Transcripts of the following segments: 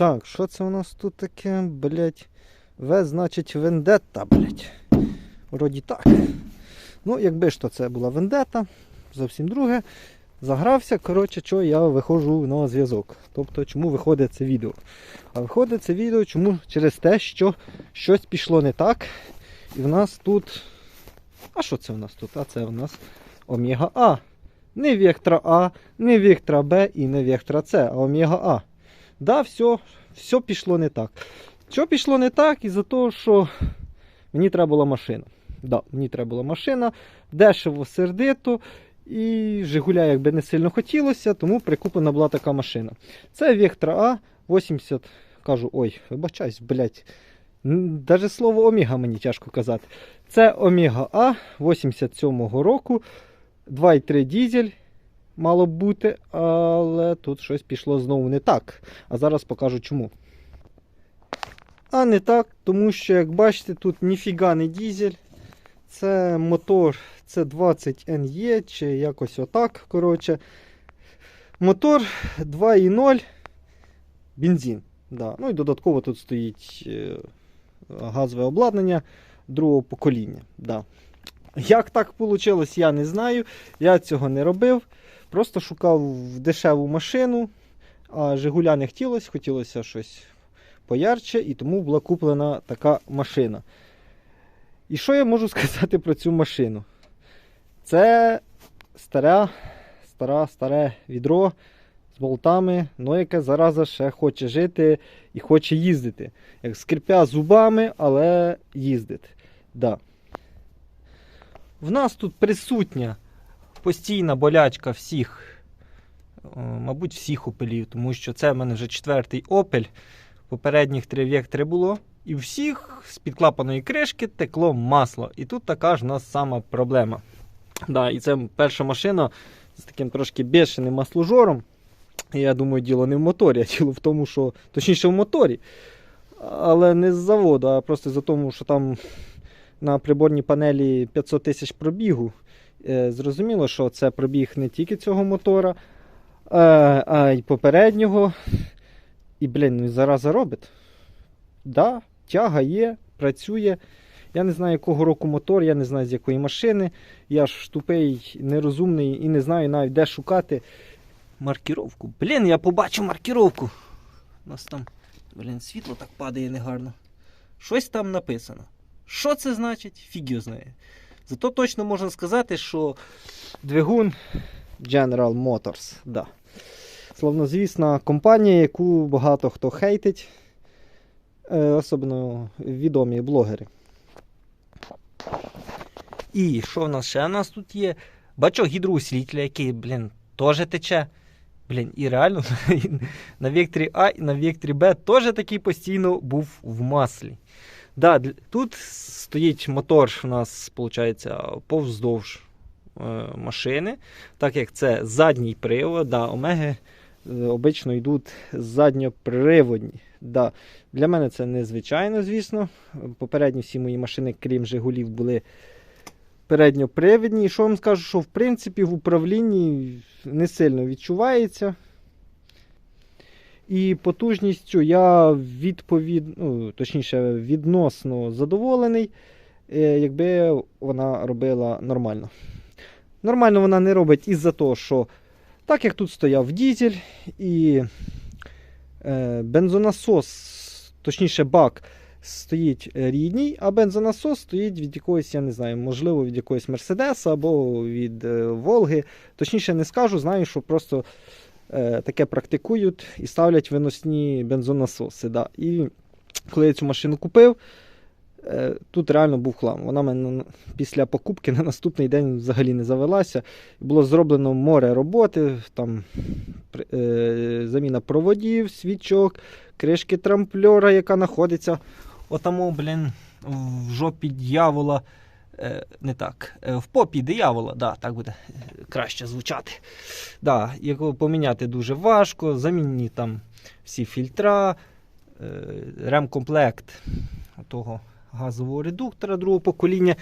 Так, що це у нас тут таке, блять? В, значить, вендетта, блять. Вроді так. Ну, якби ж то це була вендета, зовсім друге. Загрався, коротше, що я виходжу на зв'язок. Тобто, чому виходить це відео? А виходить це відео чому? через те, що щось пішло не так. І в нас тут. А що це в нас тут? А це в нас Омега А. Не Вектора А, не Вектора Б і не Вектора С, а Омега А. Да, все, все пішло не так. Що пішло не так із-за того, що мені треба була машина. Да, мені треба була машина, дешево, сердито. І Жигуля якби не сильно хотілося, тому прикуплена була така машина. Це Вектора А 80. Кажу, ой, вибачаюсь, блядь. Даже слово Омега мені тяжко казати. Це Омега А 87-го року. 2,3 дізель мало б бути, але тут щось пішло знову не так. А зараз покажу чому. А не так, тому що, як бачите, тут ніфіга не дізель. Це мотор C20NE чи якось отак. коротше. Мотор 2.0 бензин. Да. Ну і додатково тут стоїть е, газове обладнання другого покоління. Да. Як так вийшло, я не знаю. Я цього не робив. Просто шукав дешеву машину, а Жигуля не хотілося, хотілося щось поярче, і тому була куплена така машина. І що я можу сказати про цю машину? Це стара, стара, старе відро з болтами, ну яке зараза ще хоче жити і хоче їздити. Як скрипя зубами, але їздить. Да. В нас тут присутня постійна болячка всіх, мабуть, всіх опелів, тому що це в мене вже четвертий опель. Попередніх три вектори було. І всіх з підклапаної кришки текло масло. І тут така ж у нас сама проблема. Да, І це перша машина з таким трошки бешеним масложором. І я думаю, діло не в моторі, а діло в тому, що точніше в моторі. Але не з заводу, а просто за тому, що там на приборній панелі 500 тисяч пробігу. Е, Зрозуміло, що це пробіг не тільки цього мотора, е, а й попереднього. І, блін, ну зараза робить. Да, тяга є, працює. Я не знаю, якого року мотор, я не знаю, з якої машини. Я ж тупий, нерозумний і не знаю навіть, де шукати маркіровку. Блін, я побачив маркіровку. У нас там, блін, світло так падає негарно. Щось там написано. Що це значить? Фіг його знає. Зато точно можна сказати, що двигун General Motors. Да. Словнозвісна компанія, яку багато хто хейтить, е, особливо відомі блогери. І що в нас ще? У нас тут є бачок гідроусилителя, який, блін, теж тече. Блін, і реально на векторі А і на векторі Б теж такий постійно був в маслі. Да, тут стоїть мотор у нас, виходить, повздовж е, машини, так як це задній привод, да, омеги е, обично йдуть задньоприводні. Да. Для мене це незвичайно, звісно. Попередні всі мої машини, крім Жигулів, були передньопривідні. І що вам скажу, що в принципі в управлінні не сильно відчувається. І потужністю я відповід... ну, точніше, відносно задоволений, е, якби вона робила нормально. Нормально вона не робить із-за того, що так як тут стояв дізель і е, бензонасос, точніше бак, стоїть рідній, а бензонасос стоїть від якогось, я не знаю, можливо, від якогось Мерседеса або від е, Волги. Точніше не скажу, знаю, що просто таке практикують і ставлять виносні бензонасоси. Да. І коли я цю машину купив, е, тут реально був хлам. Вона мене після покупки на наступний день взагалі не завелася. Було зроблено море роботи, там е, заміна проводів, свічок, кришки трампльора, яка знаходиться отамо, блін, в жопі дьявола. Е, не так, е, в попі диявола, да, так буде е, краще звучати. Да, його поміняти дуже важко, замінні там всі фільтра, ремкомплект того газового редуктора другого покоління.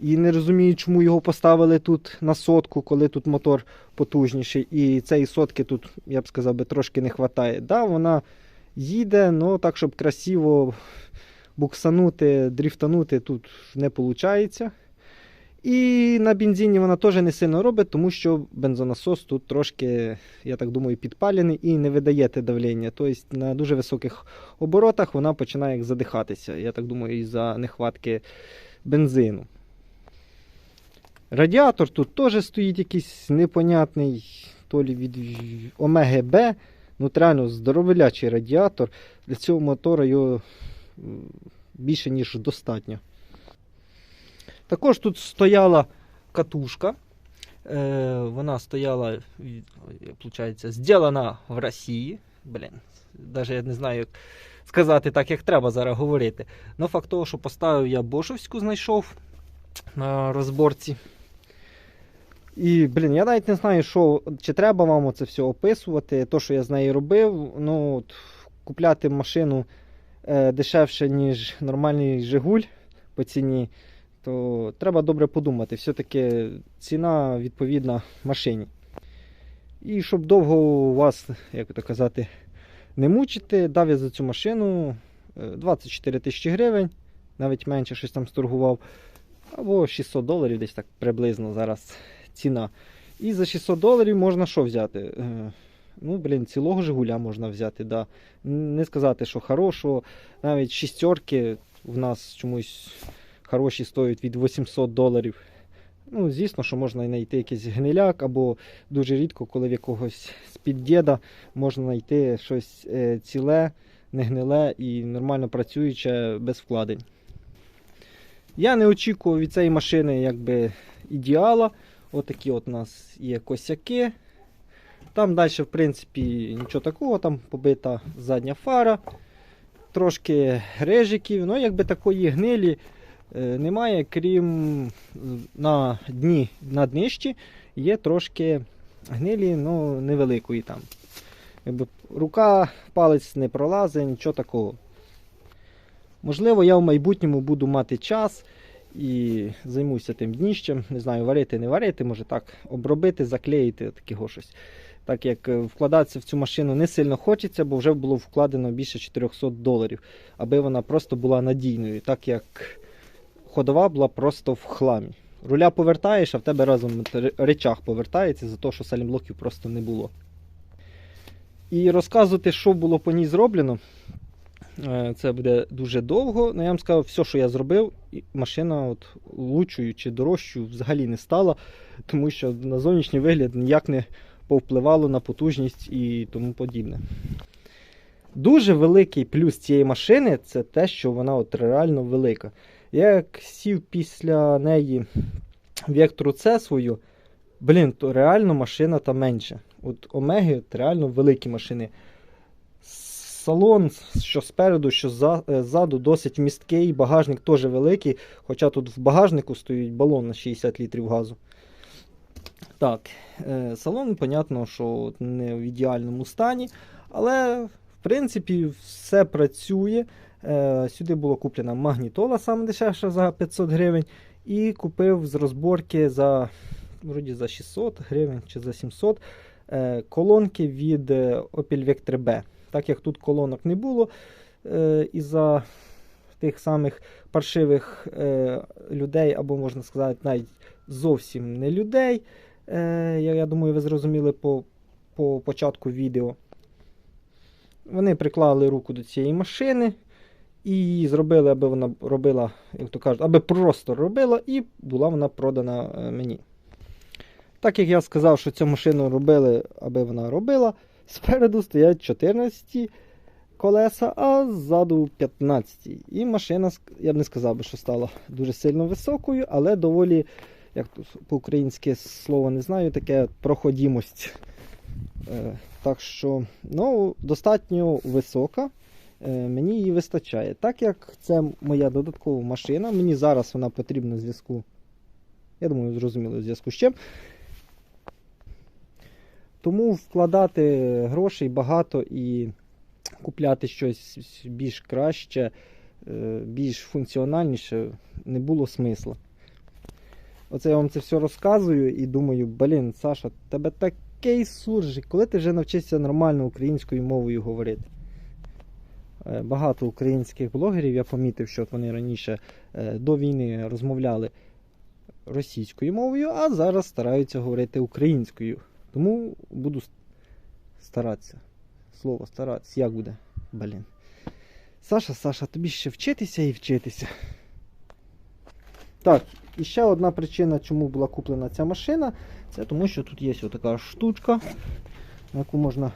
І не розумію, чому його поставили тут на сотку, коли тут мотор потужніший. І цієї сотки тут, я б сказав, би, трошки не вистачає. Да, вона їде, ну так, щоб красиво буксанути, дріфтанути тут не виходить. І на бензині вона теж не сильно робить, тому що бензонасос тут трошки, я так думаю, підпалений і не видає те давлення. Тобто на дуже високих оборотах вона починає задихатися. Я так думаю, із-за нехватки бензину. Радіатор тут теж стоїть якийсь непонятний, то лі від Омеги Б. Ну, реально здоровелячий радіатор. Для цього мотора його більше, ніж достатньо. Також тут стояла катушка. Е, вона стояла, виходить, зроблена в Росії. Блін, навіть я не знаю, як сказати так, як треба зараз говорити. Ну, факт того, що поставив я Бошовську знайшов на розборці. І, блін, я навіть не знаю, що, чи треба вам це все описувати. То, що я з нею робив, ну, от, купляти машину е, дешевше, ніж нормальний Жигуль по ціні, то треба добре подумати. Все-таки ціна відповідна машині. І щоб довго вас, як то казати, не мучити, дав я за цю машину е, 24 тисячі гривень, навіть менше щось там сторгував. Або 600 доларів, десь так приблизно зараз ціна. І за 600 доларів можна що взяти? Ну, блін, цілого Жигуля можна взяти, да. Не сказати, що хорошого. Навіть шістерки в нас чомусь хороші стоять від 800 доларів. Ну, звісно, що можна знайти якийсь гниляк, або дуже рідко, коли в якогось з-під діда можна знайти щось е, ціле, не гниле і нормально працююче без вкладень. Я не очікував від цієї машини якби ідеала. Отакі от у нас є косяки. Там далі, в принципі, нічого такого, там побита задня фара, трошки режиків, ну якби такої гнилі е, немає, крім е, на дні, на днищі є трошки гнилі, ну невеликої там. Якби рука, палець не пролазить, нічого такого. Можливо, я в майбутньому буду мати час і займуся тим дніщем. Не знаю, варити, не варити, може так обробити, заклеїти такого щось. Так як е, вкладатися в цю машину не сильно хочеться, бо вже було вкладено більше 400 доларів, аби вона просто була надійною, так як ходова була просто в хламі. Руля повертаєш, а в тебе разом речах повертається за те, що салімблоків просто не було. І розказувати, що було по ній зроблено, е, це буде дуже довго. Ну, я вам сказав, все, що я зробив, машина от, лучшою чи дорожчою взагалі не стала, тому що на зовнішній вигляд ніяк не повпливало на потужність і тому подібне. Дуже великий плюс цієї машини це те, що вона от реально велика. Я як сів після неї вектору C свою, блін, то реально машина та менша. От Омеги от реально великі машини. Салон, що спереду, що е, ззаду, досить місткий, багажник теж великий, хоча тут в багажнику стоїть балон на 60 літрів газу. Так, е, салон, понятно, що не в ідеальному стані, але в принципі все працює. Е, Сюди було куплена магнітола, саме дешевша за 500 гривень. І купив з розборки за, вроді за 600 гривень чи за 700 е, колонки від Opel Vectra B. Так як тут колонок не було, е, із-за тих самих паршивих людей, або можна сказати, навіть зовсім не людей. Е, я, я думаю, ви зрозуміли по, по початку відео. Вони приклали руку до цієї машини і зробили, аби вона робила, як то кажуть, аби просто робила, і була вона продана е, мені. Так як я сказав, що цю машину робили, аби вона робила, спереду стоять 14 колеса, а ззаду 15. І машина, я б не сказав би, що стала дуже сильно високою, але доволі, як тут по-українськи слово не знаю, таке проходімость. Е, Так що, ну, достатньо висока. Е, Мені її вистачає. Так як це моя додаткова машина, мені зараз вона потрібна в зв'язку. Я думаю, зрозуміло в зв'язку з чим. Тому вкладати грошей багато і купляти щось більш краще, е, більш функціональніше не було смисла. Оце я вам це все розказую і думаю, блін, Саша, тебе такий суржик, коли ти вже навчишся нормально українською мовою говорити? Е, Багато українських блогерів я помітив, що вони раніше е, до війни розмовляли російською мовою, а зараз стараються говорити українською. Тому буду старатися. Слово старатися. Як буде? Блін. Саша, Саша, тобі ще вчитися і вчитися. Так, і ще одна причина, чому була куплена ця машина, це тому, що тут є така штучка, на яку можна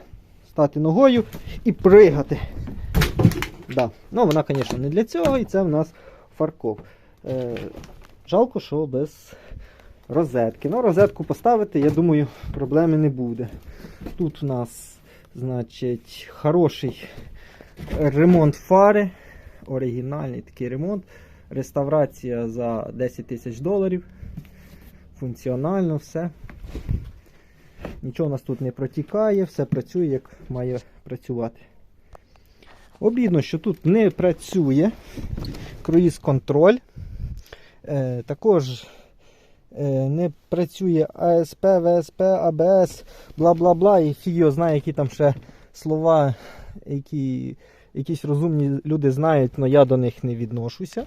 стати ногою і пригати. Да. Ну, вона, звісно, не для цього, і це в нас фаркоп. Е, жалко, що без розетки. Ну, розетку поставити, я думаю, проблеми не буде. Тут у нас, значить, хороший ремонт фари. Оригінальний такий ремонт. Реставрація за 10 тисяч доларів. Функціонально все. Нічого у нас тут не протікає, все працює, як має працювати. Обідно, що тут не працює круїз контроль. Е, також е, не працює АСП, ВСП, АБС, бла бла бла. І фіг знає, які там ще слова, які якісь розумні люди знають, але я до них не відношуся.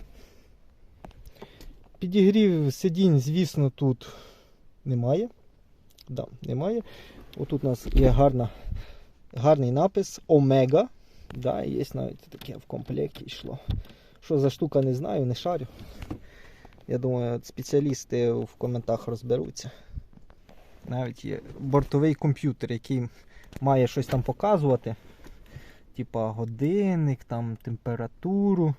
Підігрів сидінь, звісно, тут немає. Да, немає. Отут у нас є гарна, гарний напис Омега. Да, є навіть таке в комплекті йшло. Що за штука, не знаю, не шарю. Я думаю, спеціалісти в коментах розберуться. Навіть є бортовий комп'ютер, який має щось там показувати. Типа годинник, там, температуру.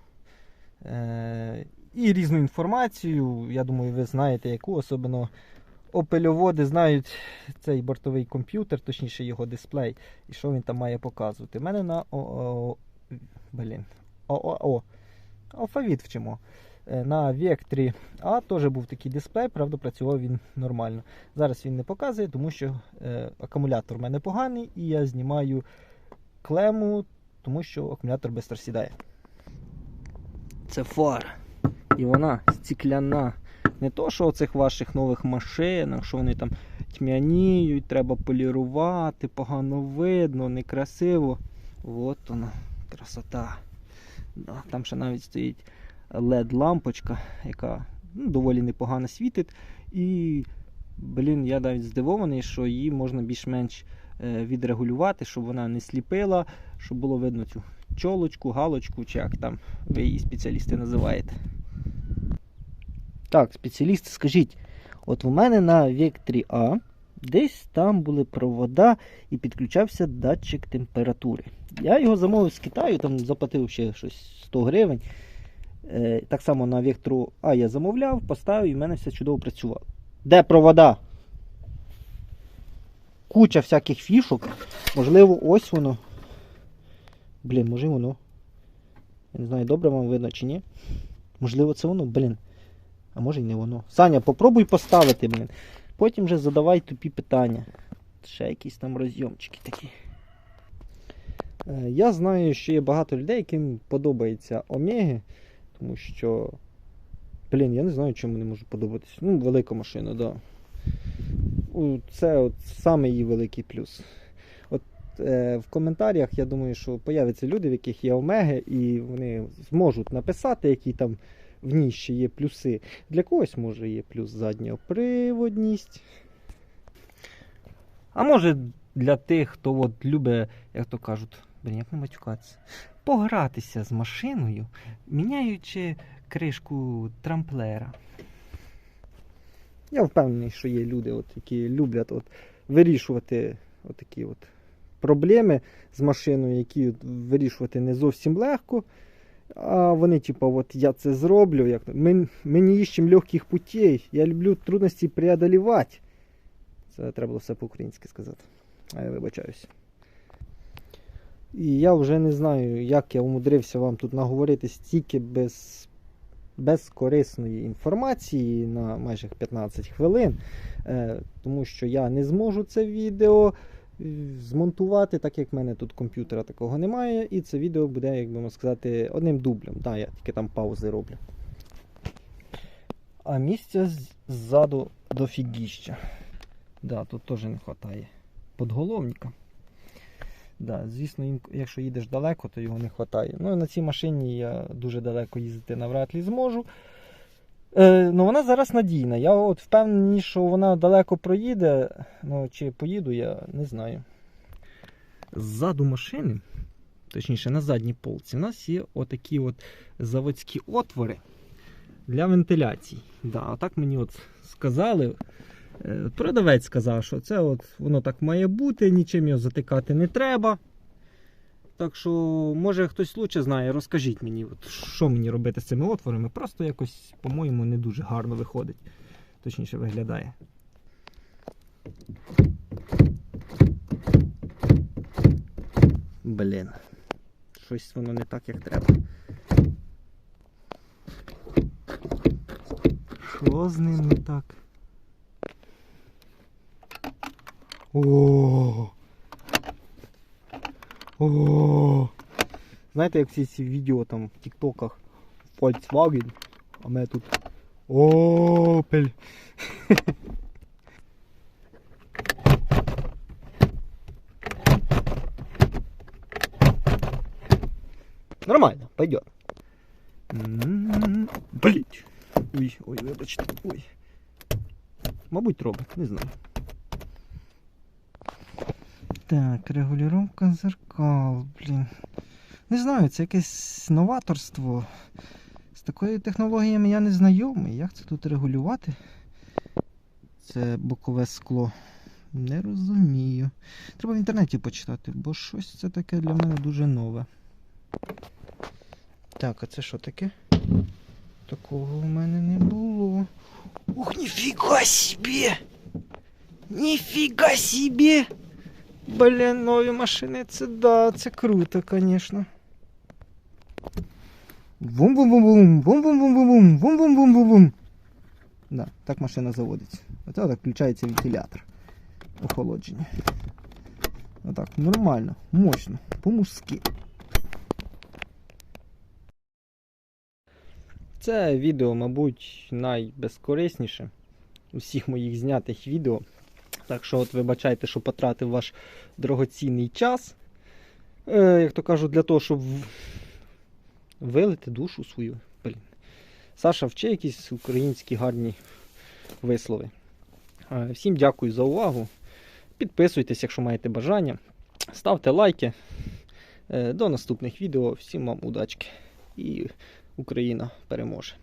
Е- і різну інформацію. Я думаю, ви знаєте, яку особливо опельоводи знають цей бортовий комп'ютер, точніше його дисплей, і що він там має показувати. У мене на о, о, блін, ООО. Алфавіт вчимо. Е, На Vectri A теж був такий дисплей, правда, працював він нормально. Зараз він не показує, тому що е, акумулятор в мене поганий, і я знімаю клему, тому що акумулятор швидко сідає. Це фара. І вона стікляна. Не то, що у цих ваших нових машинах, що вони там тьмяніють, треба полірувати, погано видно, некрасиво. От вона, красота. Там ще навіть стоїть LED-лампочка, яка ну, доволі непогано світить. І, блін, я навіть здивований, що її можна більш-менш е, відрегулювати, щоб вона не сліпила, щоб було видно цю чолочку, галочку, чи як там ви її спеціалісти називаєте. Так, спеціалісти, скажіть, от у мене на Vectri A десь там були провода і підключався датчик температури. Я його замовив з Китаю, там заплатив ще щось 100 гривень. Е, так само на Vectru A я замовляв, поставив і в мене все чудово працювало. Де провода? Куча всяких фішок. Можливо, ось воно. Блін, може воно. Я не знаю, добре вам видно чи ні. Можливо, це воно, блін. А може й не воно. Саня, попробуй поставити, блін. Потім вже задавай тупі питання. Ще якісь там розйомчики такі. Е, Я знаю, що є багато людей, яким подобаються Омеги, тому що. Блін, я не знаю, чому не можу подобатися. Ну, велика машина. Да. Це от саме її великий плюс. От е, в коментарях я думаю, що появляться люди, в яких є омеги, і вони зможуть написати, які там в ній ще є плюси. Для когось може є плюс задньоприводність. А може для тих, хто от любить, як то кажуть, як не матюкатися, погратися з машиною, міняючи кришку трамплера. Я впевнений, що є люди, от, які люблять от, вирішувати от такі от проблеми з машиною, які вирішувати не зовсім легко. А вони, типу, от я це зроблю. Як... Ми, ми не іщемо легких путей. Я люблю трудності преодолівати. Це треба було все по-українськи сказати. А я вибачаюся. І я вже не знаю, як я умудрився вам тут наговорити стільки без, безкорисної інформації на майже 15 хвилин. Е, тому що я не зможу це відео змонтувати, так як в мене тут комп'ютера такого немає. І це відео буде, як би можна сказати, одним дублем. Да, я тільки там паузи роблю. А місця ззаду дофігіща. Да, тут теж не вистачає подголовника. Да, звісно, якщо їдеш далеко, то його не вистачає. Ну, на цій машині я дуже далеко їздити навряд ли зможу. Е, ну, вона зараз надійна. Я от впевнений, що вона далеко проїде. Ну, чи поїду, я не знаю. Ззаду машини, точніше на задній полці, у нас є отакі от заводські отвори для вентиляції. Да, отак мені от сказали. Е, Продавець сказав, що це от воно так має бути, нічим його затикати не треба. Так що, може хтось лучше знає, розкажіть мені, от, що мені робити з цими отворами. Просто якось, по-моєму, не дуже гарно виходить. Точніше виглядає. Блін. Щось воно не так, як треба. Що з ним не так? О. О. Знаєте, як всі ці відео там в тіктоках Volkswagen, а мене тут Opel. Нормально, пойдет. М, Блять. Ой, ой, вибачте, ой. Мабуть, робить, не знаю. Так, регулювання зеркал, блін. Не знаю, це якесь новаторство. З такою технологіями я не знайомий. Як це тут регулювати? Це бокове скло. Не розумію. Треба в інтернеті почитати, бо щось це таке для мене дуже нове. Так, а це що таке? Такого у мене не було. Ух, ніфіга собі! Ніфіга собі! Блін, нові машини, це да, це круто, звісно. Бум-бум-бум-бум, бум-бум-бум-бум, бум-бум-бум-бум-бум. Да, так машина заводиться. Оце так включається вентилятор охолодження. Отак, нормально, мощно, по-мужськи. Це відео, мабуть, найбезкорисніше усіх моїх знятих відео. Так що, от вибачайте, що потратив ваш дорогоцінний час. Е, як то кажуть, для того, щоб вилити душу свою. Блін. Саша вчи якісь українські гарні вислови. Е, всім дякую за увагу. Підписуйтесь, якщо маєте бажання. Ставте лайки. Е, до наступних відео. Всім вам удачки. І Україна переможе.